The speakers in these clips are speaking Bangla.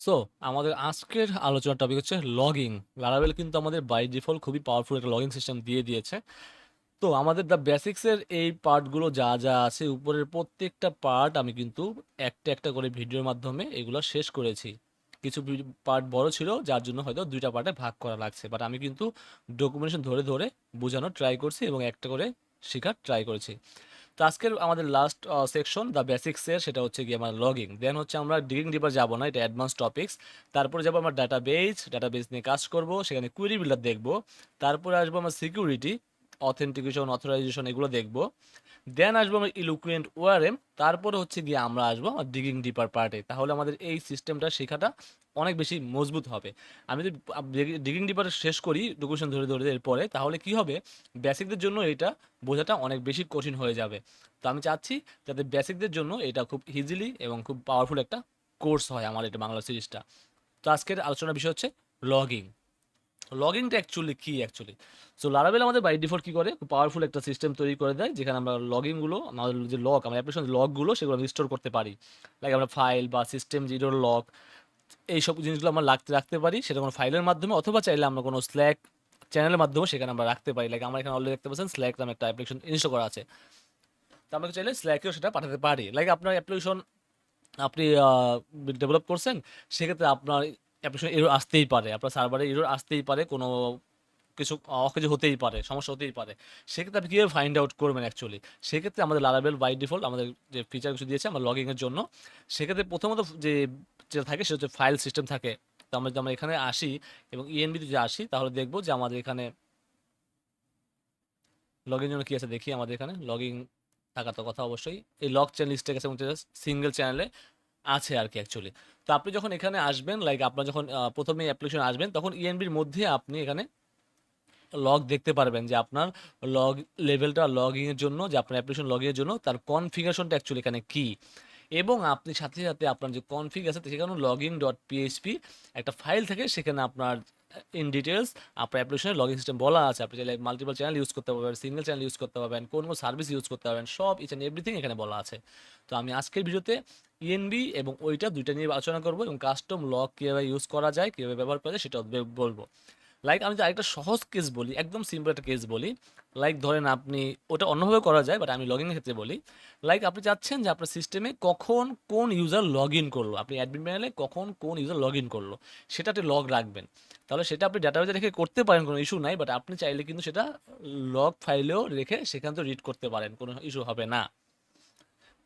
সো আমাদের আজকের আলোচনার টপিক হচ্ছে লগিং লারাভেল কিন্তু আমাদের বাই ডিফল্ট খুবই পাওয়ারফুল একটা লগিং সিস্টেম দিয়ে দিয়েছে। তো আমাদের দ্য বেসিক্সের এই পার্টগুলো যা যা আছে, উপরের প্রত্যেকটা পার্ট আমি কিন্তু একটা একটা করে ভিডিওর মাধ্যমে এগুলো শেষ করেছি। কিছু পার্ট বড় ছিল, যার জন্য হয়তো দুইটা পার্টে ভাগ করা লাগছে। বাট আমি কিন্তু ডকুমেন্টেশন ধরে ধরে বোঝানোর ট্রাই করছি এবং একটা করে শেখার ট্রাই করেছি। তো আজকের আমাদের লাস্ট সেকশন দ্য বেসিক্সের সেটা হচ্ছে গিয়ে আমার লগিং দেন হচ্ছে আমরা ডিগিং ডিপার যাব না, এটা অ্যাডভান্স টপিক্স তারপরে যাব আমার ডাটা বেস ডাটা বেস নিয়ে কাজ করব, সেখানে কুইরি বিল্ডার দেখব। তারপরে আসব আমার সিকিউরিটি অথেন্টিকেশন অথরাইজেশন এগুলো দেখব। দেন আসব আমরা ইলুকুয়েন্ট ওয়ারএম তারপরে হচ্ছে গিয়ে আমরা আসব ডিগিং ডিপার পার্টে তাহলে আমাদের এই সিস্টেমটা শেখাটা অনেক বেশি মজবুত হবে। আমি যদি ডিগিং ডিপার শেষ করি ডকুমেন্টেশন ধরে ধরে এরপরে, তাহলে কি হবে? বেসিকদের জন্য এটা বোঝাটা অনেক বেশি কঠিন হয়ে যাবে। তো আমি চাচ্ছি যাতে বেসিকদের জন্য এটা খুব ইজিলি এবং খুব পাওয়ারফুল একটা কোর্স হয় আমার এটা বাংলা সিরিজটা তো আজকের আলোচনার বিষয় হচ্ছে লগিং লগিংটা অ্যাকচুয়ালি কী অ্যাকচুয়ালি সো লারাবেল আমাদের বাই ডিফল্ট কী করে? খুব পাওয়ারফুল একটা সিস্টেম তৈরি করে দেয়, যেখানে আমরা লগিংগুলো আমাদের যে লক আমরা অ্যাপ্লিকেশন লগগুলো সেগুলো আমি স্টোর করতে পারি। লাইক আমরা ফাইল বা সিস্টেম জিরোর লগ এইসব জিনিসগুলো আমরা রাখতে রাখতে পারি, সেটা কোনো ফাইলের মাধ্যমে, অথবা চাইলে আমরা কোনো স্ল্যাক চ্যানেলের মাধ্যমে সেখানে আমরা রাখতে পারি। লাইক আমরা এখানে অলরেডি দেখতে পাচ্ছেন স্ল্যাক নামে একটা অ্যাপ্লিকেশন ইনস্টল করা আছে। তো আমরা চাইলে স্ল্যাকেও সেটা পাঠাতে পারি। লাইক আপনার অ্যাপ্লিকেশন আপনি ডেভেলপ করছেন, সেক্ষেত্রে আপনার অ্যাপ্লিকেশন এরর আসতেই পারে। আপনার সার্ভারে এরর আসতেই পারে, কোনো কিছু অকেজে হতেই পারে, সমস্যা হতেই পারে। সেক্ষেত্রে আপনি কীভাবে ফাইন্ড আউট করবেন অ্যাকচুয়ালি সেক্ষেত্রে আমাদের লারাবেল বাই ডিফল্ট আমাদের যে ফিচার কিছু দিয়েছে আমরা লগিংয়ের জন্য। সেক্ষেত্রে প্রথমত যে, যেটা থাকে সেটা হচ্ছে ফাইল সিস্টেম থাকে। তো আমরা যদি আমরা এখানে আসি এবং ইএনবিতে যদি আসি, তাহলে দেখব যে আমাদের এখানে লগিং জন্য কী আছে দেখি আমাদের এখানে। লগিং থাকার তো কথা অবশ্যই। এই লগ চ্যানেল লিস্টে গেছে সিঙ্গেল চ্যানেলে আছে আর কি অ্যাকচুয়ালি তো আপনি যখন এখানে আসবেন লাইক আপনার যখন প্রথমে অ্যাপ্লিকেশন আসবেন, তখন ইএনবির মধ্যে আপনি এখানে লগ দেখতে পারবেন যে আপনার লগ লেভেলটা লগইনের জন্য, যে আপনার অ্যাপ্লিকেশন লগ লগইনের জন্য, তার কনফিগারেশনটা অ্যাকচুয়ালি এখানে কী? এবং আপনি সাথে সাথে আপনার যে কনফিগ আছে সেখানে লগইন ডট পিএইচপি একটা ফাইল থাকে, সেখানে আপনার ইন ডিটেলস আপনার অ্যাপ্লিকেশনের লগইন সিস্টেম বলা আছে। আপনি চাইলে মাল্টিপল চ্যানেল ইউজ করতে পারবেন সিঙ্গেল চ্যানেল ইউজ করতে পারবেন, কোন কোন সার্ভিস ইউজ করতে পারবেন, সব ইচ অ্যান্ড এভরিথিং এখানে বলা আছে। তো আমি আজকের ভিডিওতে ইএনবি এবং ওইটা দুইটা নিয়ে আলোচনা করব এবং কাস্টম লগ কীভাবে ইউজ করা যায়, কীভাবে ব্যবহার করা যায় সেটা বলব। লাইক আমি আরেকটা সহজ কেস বলি, একদম সিম্পল একটা কেস বলি লাইক ধরেন আপনি, ওটা অন্যভাবে করা যায় বাট আমি লগ ইনের ক্ষেত্রে বলি লাইক আপনি চাচ্ছেন যে আপনার সিস্টেমে কখন কোন ইউজার লগ ইন করল, আপনি অ্যাডমিন প্যানেলে কখন কোন ইউজার লগ ইন করল সেটা আপনি লগ রাখবেন। তাহলে সেটা আপনি ডাটাবেজে রেখে করতে পারেন, কোনো ইস্যু নাই বাট আপনি চাইলে কিন্তু সেটা লগ ফাইলেও রেখে সেখান থেকে রিড করতে পারেন, কোনো ইস্যু হবে না।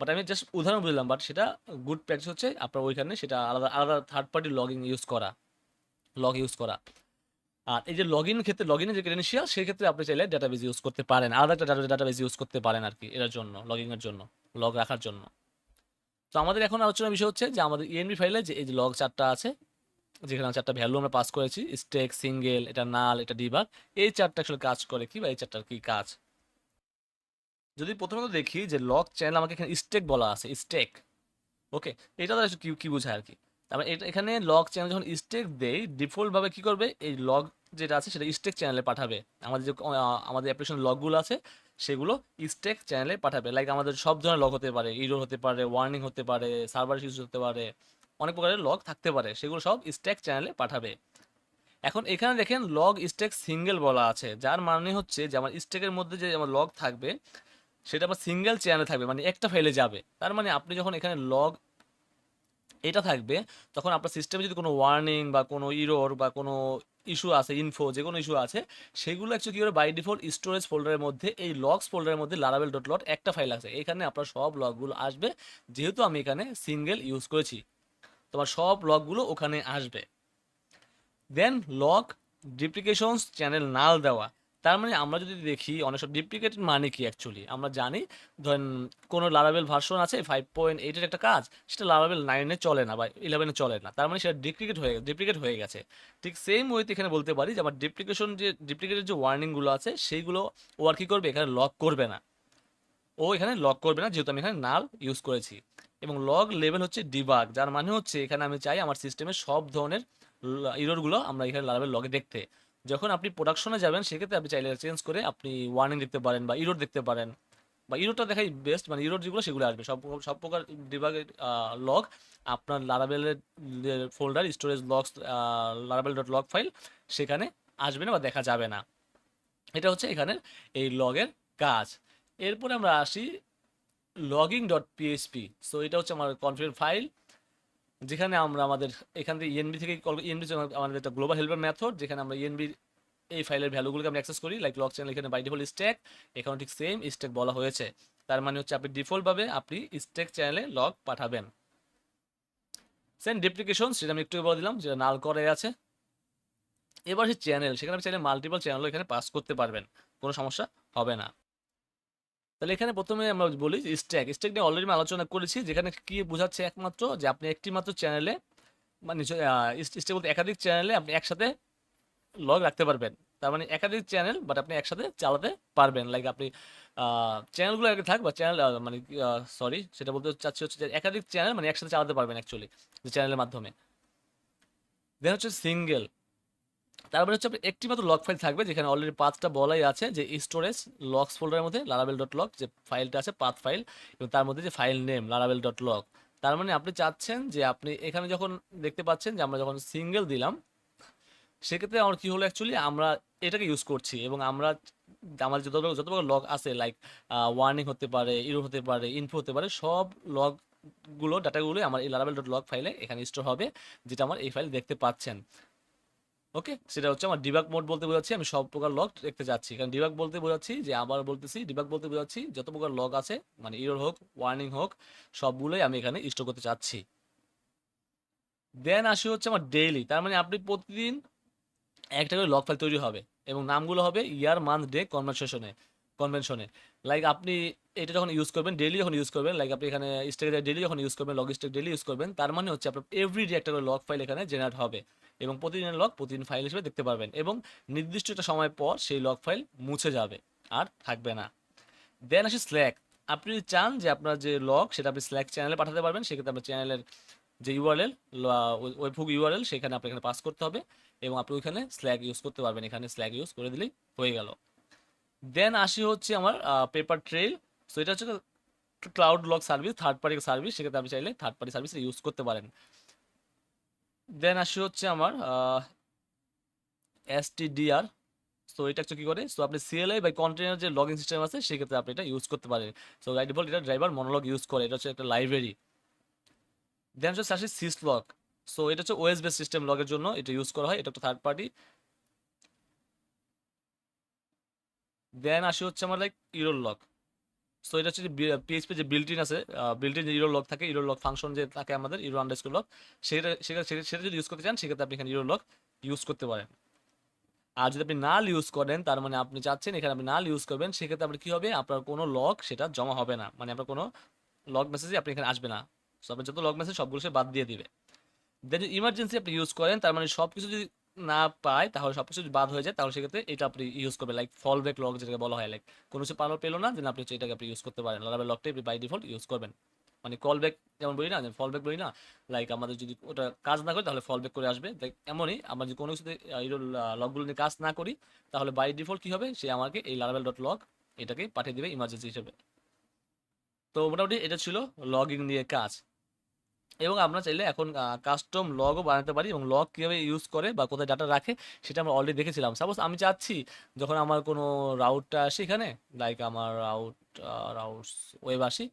বাট আমি জাস্ট উদাহরণ বুঝলাম বাট সেটা গুড প্র্যাকটিস হচ্ছে আপনার ওইখানে সেটা আলাদা আলাদা থার্ড পার্টি লগিং ইউজ করা লগ ইউজ করা। আর এই যে লগ ইন ক্ষেত্রে লগ ইনের যে ক্রেডেন্সিয়াল সেই ক্ষেত্রে আপনি চাইলে ডাটাবেজ ইউজ করতে পারেন, আলাদা একটা ডাটাবেজ ইউজ করতে পারেন আর কি এর জন্য লগিংয়ের জন্য লগ রাখার জন্য। তো আমাদের এখন আলোচনার বিষয় হচ্ছে যে আমাদের ইএনবি ফাইলে যে এই যে লগ চারটা আছে, যেখানে চারটা ভ্যালু আমরা পাস করেছি স্টেক সিঙ্গেল এটা নাল এটা ডিবাগ এই চারটা আসলে কাজ করে কি বা এই চারটার কি কাজ? যদি প্রথমত দেখি যে লগ চ্যানেল আমাকে এখানে স্টেক বলা আছে স্টেক ওকে এটা তো কি কি বোঝায় আর কি? তারপরে এটা, এখানে লগ চ্যানেল যখন স্টেক দেয় ডিফল্টভাবে কী করবে? এই লগ যেটা আছে সেটা স্টেক চ্যানেলে পাঠাবে। আমাদের যে আমাদের অ্যাপ্লিকেশন লগগুলো আছে, সেগুলো স্টেক চ্যানেলে পাঠাবে। লাইক আমাদের সব ধরনের লগ হতে পারে ইরোর হতে পারে ওয়ার্নিং হতে পারে সার্ভার ইস্যুস হতে পারে, অনেক প্রকারের লগ থাকতে পারে। সেগুলো সব স্টেক চ্যানেলে পাঠাবে। এখন এখানে দেখেন লগ স্টেক সিঙ্গেল বলা আছে, যার মানে হচ্ছে যে আমার স্টেকের মধ্যে যে আমার লগ থাকবে সেটা আবার সিঙ্গেল চ্যানেলে থাকবে মানে একটা ফাইলে যাবে। তার মানে আপনি যখন এখানে লগ এটা থাকবে, তখন আপনার সিস্টেমে যদি কোনো ওয়ার্নিং বা কোনো ইরোর বা কোনো ইস্যু আছে ইনফো যে কোনো ইস্যু আছে, সেগুলো অ্যাকচুয়ালি কী করে? বাই ডিফল্ট স্টোরেজ ফোল্ডারের মধ্যে, এই লগস ফোল্ডারের মধ্যে লারাবেল ডট লট একটা ফাইল আছে এখানে আপনার সব লগগুলো আসবে, যেহেতু আমি এখানে সিঙ্গেল ইউজ করেছি। তোমার সব লগগুলো ওখানে আসবে। দেন লগ ডিপ্লিকেশনস চ্যানেল নাল দেওয়া। তার মানে আমরা যদি দেখি, অনেক সব ডিপ্লিকেটেড মানে কি অ্যাকচুয়ালি আমরা জানি, ধরেন কোনো লারাবেল ভার্সন আছে ফাইভ পয়েন্ট এইটের একটা কাজ, সেটা লারাবেল নাইনে চলে না বা ইলেভেনে চলে না। তার মানে সেটা ডিপ্লিকেট হয়ে ডিপ্লিকেট হয়ে গেছে। ঠিক সেম ওয়েতে এখানে বলতে পারি যে, আমার ডিপ্লিকেশন যে ডিপ্লিকেটের যে ওয়ার্নিংগুলো আছে, সেইগুলো ও আর কি করবে? এখানে লক করবে না। ও এখানে লক করবে না, যেহেতু আমি এখানে নাল ইউজ করেছি। এবং লগ লেভেল হচ্ছে ডিবাগ যার মানে হচ্ছে এখানে আমি চাই আমার সিস্টেমে সব ধরনের ইরোরগুলো আমরা এখানে লারাবেল লগে দেখতে। যখন আপনি প্রোডাকশনে যাবেন, সেক্ষেত্রে আপনি চাইলে চেঞ্জ করে আপনি ওয়ার্নিং দেখতে পারেন বা ইরোড দেখতে পারেন। বা ইউরোটা দেখাই বেস্ট মানে ইউরোর যেগুলো, সেগুলো আসবে। সব সব প্রকার ডিবাগের লগ আপনার লারাবেলের ফোল্ডার স্টোরেজ লগস লারাবেল ডট লগ ফাইল সেখানে আসবে না বা দেখা যাবে না। এটা হচ্ছে এখানের এই লগের কাজ। এরপরে আমরা আসি লগিং ডট পিএইচপি সো এটা হচ্ছে আমার কনফিডেন্ট ফাইল যেখানে আমরা আমাদের, এখান থেকে ইএনবি থেকে কল ইএনবি আমাদের একটা গ্লোবাল হেল্পার মেথড যেখানে আমরা ইএনবির এই ফাইলের ভ্যালুগুলোকে আমরা অ্যাক্সেস করি লাইক লগ চ্যানেল এখানে বাই ডিফল্ট স্ট্যাক এখানে ঠিক সেম স্ট্যাক বলা হয়েছে। তার মানে হচ্ছে আপনি ডিফল্টভাবে আপনি স্ট্যাক চ্যানেলে লগ পাঠাবেন। সেন ডেপ্লিকেশন সেটা আমি একটু বলে দিলাম, যেটা নাল করে আছে। এবার হচ্ছে চ্যানেল সেখানে আপনি চাইলে মাল্টিপল চ্যানেলও এখানে পাস করতে পারবেন, কোনো সমস্যা হবে না। তাহলে এখানে প্রথমে আমরা বলি স্ট্যাক স্ট্যাক নিয়ে অলরেডি আলোচনা করেছি, যেখানে কি বোঝাচ্ছে একমাত্র যে আপনি একটি মাত্র চ্যানেলে মানে স্ট্যাক বলতে একাধিক চ্যানেলে আপনি একসাথে লগ রাখতে পারবেন। তার মানে একাধিক চ্যানেল বাট আপনি একসাথে চালাতে পারবেন। লাইক আপনি চ্যানেলগুলো আগে থাক বা চ্যানেল মানে সরি সেটা বলতে চাচ্ছি হচ্ছে যে একাধিক চ্যানেল মানে একসাথে চালাতে পারবেন অ্যাকচুয়ালি যে চ্যানেলের মাধ্যমে। দেন হচ্ছে সিঙ্গেল তারপরে হচ্ছে আপনার একটি মাত্র লক ফাইল থাকবে, যেখানে অলরেডি পাঁচটা বলাই আছে যে স্টোরেজ লকস ফোল্ডারের মধ্যে লারাবেল ডট লক যে ফাইলটা আছে পাথ ফাইল এবং তার মধ্যে যে ফাইল নেম লারাবেল ডট লক তার মানে আপনি চাচ্ছেন যে আপনি এখানে যখন দেখতে পাচ্ছেন যে আমরা যখন সিঙ্গেল দিলাম, সেক্ষেত্রে আমার কী হলো অ্যাকচুয়ালি আমরা এটাকে ইউজ করছি, এবং আমরা আমার যত যত প্রকার লগ আছে লাইক ওয়ার্নিং হতে পারে ইরো হতে পারে ইনফো হতে পারে, সব লগগুলো ডাটাগুলো আমার এই লারাবেল ডট লগ ফাইলে এখানে স্টোর হবে, যেটা আমার এই ফাইল দেখতে পাচ্ছেন। ওকে? সেটা হচ্ছে আমার ডিবাগ মোড বলতে বোঝাচ্ছি, আমি সব প্রকার লগ দেখতে যাচ্ছি। কারণ ডিবাগ বলতে বোঝাচ্ছি যে, আবার বলতেছি ডিবাগ বলতে বোঝাচ্ছি, যত প্রকার লগ আছে মানে ইরোর হোক ওয়ার্নিং হোক, সবগুলোই আমি এখানে স্টোর করতে চাচ্ছি। দেন আসি হচ্ছে আমার ডেইলি তার মানে আপনি প্রতিদিন একটা করে লগ ফাইল তৈরি হবে, এবং নামগুলো হবে ইয়ার মান্থ ডে কনভারসেশনে কনভেনশনে লাইক আপনি এটা যখন ইউজ করবেন ডেলি যখন ইউজ করবেন লাইক আপনি এখানে স্টেকে ডেলি যখন ইউজ করবেন লগ স্টেক ডেলি ইউজ করবেন, তার মানে হচ্ছে আপনার এভরি ডে একটা করে লগ ফাইল এখানে জেনারেট হবে। এবং প্রতিদিনের লগ প্রতিদিন ফাইল হিসেবে দেখতে পারবেন এবং নির্দিষ্ট একটা সময় পর সেই লগ ফাইল মুছে যাবে, আর থাকবে না। দেন আসে স্ল্যাক আপনি যদি চান যে আপনার যে লগ সেটা আপনি স্ল্যাক চ্যানেলে পাঠাতে পারবেন, সেক্ষেত্রে আপনার চ্যানেলের যে ইউআরএল ওয়েবহুক ইউআরএল সেখানে আপনি এখানে পাস করতে হবে এবং আপনি ওইখানে স্ল্যাগ ইউজ করতে পারবেন। এখানে স্ল্যাগ ইউজ করে দিলেই হয়ে গেল। দেন আসি হচ্ছে আমার পেপার ট্রেল সো এটা হচ্ছে cloud log service third party service সেক্ষেত্রে আপনি চাইলে থার্ড পার্টি সার্ভিস ইউজ করতে পারেন। দেন আসি হচ্ছে আমার এসটিডিআর সো এটা হচ্ছে কী করে? সো আপনি সিএলআই বা কন্টেনার যে লগিং সিস্টেম আছে, সেক্ষেত্রে আপনি এটা ইউজ করতে পারেন। সো গাইড ডিফল্ট এটা ড্রাইভার মনোলগ ইউজ করে, এটা হচ্ছে একটা লাইব্রেরি দেন হচ্ছে আসে সিস লগ সো এটা হচ্ছে ওএস বেস সিস্টেম লগের জন্য এটা ইউজ করা হয়, এটা একটা থার্ড পার্টি দেন আসি হচ্ছে আমার লাইক ইরোর লক সো এটা হচ্ছে পিএইচপি যে বিল্টিন আছে বিল্টিন যে ইরো লক থাকে ইরো লক ফাংশন যে থাকে আমাদের ইরো আন্ডারস্কোর লক সেটা সেটা সেটা যদি ইউজ করতে চান, সেক্ষেত্রে আপনি এখানে ইরো লক ইউজ করতে পারেন। আর যদি আপনি নাল ইউজ করেন, তার মানে আপনি চাচ্ছেন এখানে আপনি নাল ইউজ করবেন, সেক্ষেত্রে আপনার কী হবে? আপনার কোনো লক সেটা জমা হবে না। মানে আপনার কোনো লক মেসেজই আপনি এখানে আসবে না। সো আপনার যত লগ মেসেজ সবগুলো সে বাদ দিয়ে দিবে। দেন ইমার্জেন্সি আপনি ইউজ করেন, তার মানে সব কিছু যদি না পায়, তাহলে সব কিছু বাদ হয়ে যায়, তাহলে সেক্ষেত্রে এটা আপনি ইউজ করবেন লাইক ফল ব্যাক লগ যেটাকে বলা হয় লাইক কোনো কিছু পালো পেল না দেন আপনি হচ্ছে এটাকে আপনি ইউজ করতে পারেন। লারাবেল লকটা আপনি বাই ডিফল্ট ইউজ করবেন। মানে কল ব্যাক যেমন বলি না ফল ব্যাক বলি না লাইক আমাদের যদি ওটা কাজ না করে, তাহলে ফল ব্যাক করে আসবে। লাইক এমনই আমরা যদি কোনো কিছুতে লগগুলো নিয়ে কাজ না করি, তাহলে বাই ডিফল্ট কী হবে? সে আমাকে এই লারাবেল ডট লগ এটাকে পাঠিয়ে দেবে ইমার্জেন্সি হিসেবে। তো মোটামুটি এটা ছিল লগিং নিয়ে কাজ। এবং আমরা চাইলে এখন কাস্টম লগও বানাতে পারি এবং লগ কীভাবে ইউজ করে বা কোথায় ডাটা রাখে সেটা আমরা অলরেডি দেখেছিলাম। সাপোজ আমি চাচ্ছি যখন আমার কোনো রাউটটা আসে এখানে লাইক আমার রাউট রাউটস ওয়েব আসি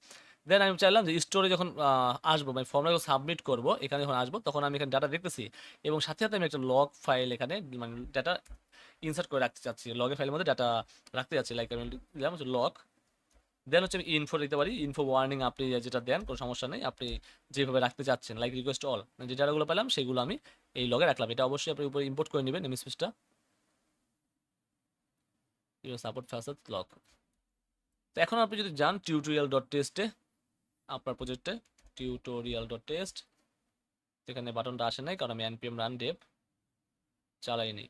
দেন আমি চাইলাম যে স্টোরে যখন আসব মানে ফর্মটা যখন সাবমিট করব, এখানে যখন আসব, তখন আমি এখানে ডাটা দেখতেছি এবং সাথে সাথে আমি একটা লগ ফাইল এখানে মানে ডাটা ইনসার্ট করে রাখতে চাচ্ছি। লগের ফাইলের মধ্যে ডাটা রাখতে চাচ্ছি। লাইক আমি দিলাম লগ দেন হচ্ছে আমি ইনফো দিতে পারি। ইনফো ওয়ার্নিং আপনি যেটা দেন, কোনো সমস্যা নেই। আপনি যেভাবে রাখতে চাচ্ছেন লাইক রিকোয়েস্ট অল যে ডাটাগুলো পেলাম, সেগুলো আমি এই লগে রাখলাম। এটা অবশ্যই আপনি উপরে ইম্পোর্ট করে নেবেন এমএসপিসটা সাপোর্ট ফ্যাসাদ লক তো এখন আপনি যদি যান টিউটোরিয়াল ডট টেস্টে আপনার প্রজেক্টে টিউটোরিয়াল ডট টেস্ট সেখানে বাটনটা আসে নাই, কারণ আমি এনপিএম রান ডেভ চালাইনি।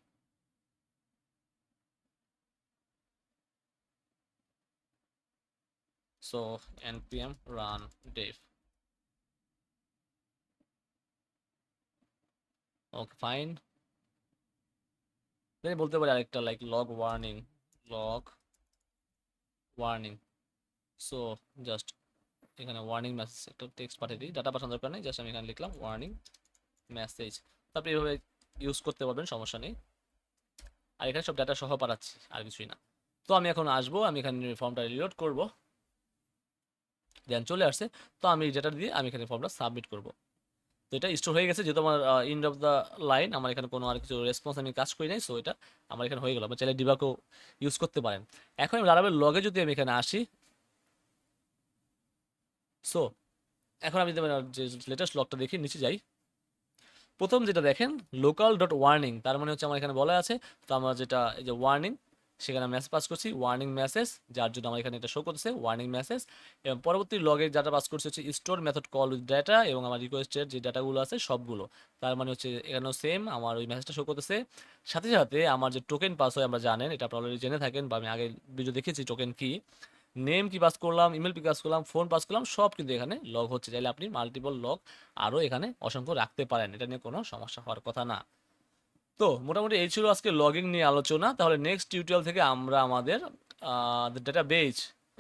So npm run dev okay, fine. Then বলতে পারি আরেকটা like log warning log warning so just এখানে ওয়ার্নিং মেসেজ একটা টেক্সট পাঠিয়ে দিই। ডাটা পাঠানোর দরকার নেই জাস্ট আমি এখানে লিখলাম ওয়ার্নিং মেসেজ তারপরে এইভাবে ইউজ করতে পারবেন, সমস্যা নেই। আর এখানে সব ডাটা সহ পাঠাচ্ছি, আর কিছুই না। তো আমি এখন আসব, আমি এখানে ফর্মটা রিলোড করব। দেন চলে আসছে। তো আমি এই ডেটা দিয়ে আমি এখানে ফর্মটা সাবমিট করব। তো এটা স্টোর হয়ে গেছে, যেহেতু আমার ইন্ড অফ দ্য লাইন আমার এখানে কোনো আর কিছু রেসপন্স আমি কাজ করি নাই সো এটা আমার এখানে হয়ে গেল। আপনি চাইলে ডিবাকও ইউজ করতে পারেন। এখন আমি লারাবেল লগে যদি আমি এখানে আসি। সো এখন আমি যে লেটেস্ট লকটা দেখি, নিচে যাই। প্রথম যেটা দেখেন লোকাল ডট ওয়ার্নিং তার মানে হচ্ছে আমার এখানে বলা আছে, তো আমার যেটা, এই যে ওয়ার্নিং সেখানে মেসেজ পাস করছি ওয়ার্নিং মেসেজ যার জন্য আমার এখানে এটা শো করতেছে ওয়ার্নিং মেসেজ এবং পরবর্তী লগে যেটা পাস করছে হচ্ছে store method call with data এবং আমার রিকোয়েস্টের যে ডাটাগুলো আছে সবগুলো। তার মানে হচ্ছে এখানেও সেম আমার ওই মেসেজটা শো করতেছে। সাথে সাথে আমার যে টোকেন পাস হয় আমরা জানেন, এটা আপনারা অলরেডি জেনে থাকেন বা আমি আগে ভিডিও দেখেছি টোকেন কি। নেম কি পাস করলাম ইমেল কি পাস করলাম ফোন পাস করলাম, সব কিন্তু এখানে লগ হচ্ছে। চাইলে আপনি মাল্টিপল লগ আরও এখানে অসংখ্য রাখতে পারেন। এটা নিয়ে কোনো সমস্যা হওয়ার কথা না। তো মোটামুটি এই ছিল আজকে লগিং নিয়ে আলোচনা। তাহলে নেক্সট টিউটোরিয়াল থেকে আমরা আমাদের ডেটা বেজ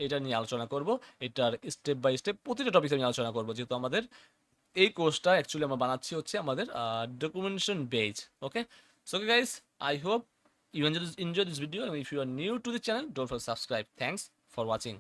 এটা নিয়ে আলোচনা করব। এটার স্টেপ বাই স্টেপ প্রতিটা টপিক আমি আলোচনা করব। যেহেতু আমাদের এই কোর্সটা অ্যাকচুয়ালি আমরা বানাচ্ছি হচ্ছে আমাদের documentation base okay so guys I hope you enjoy this video if you are new to this channel don't for subscribe thanks for watching.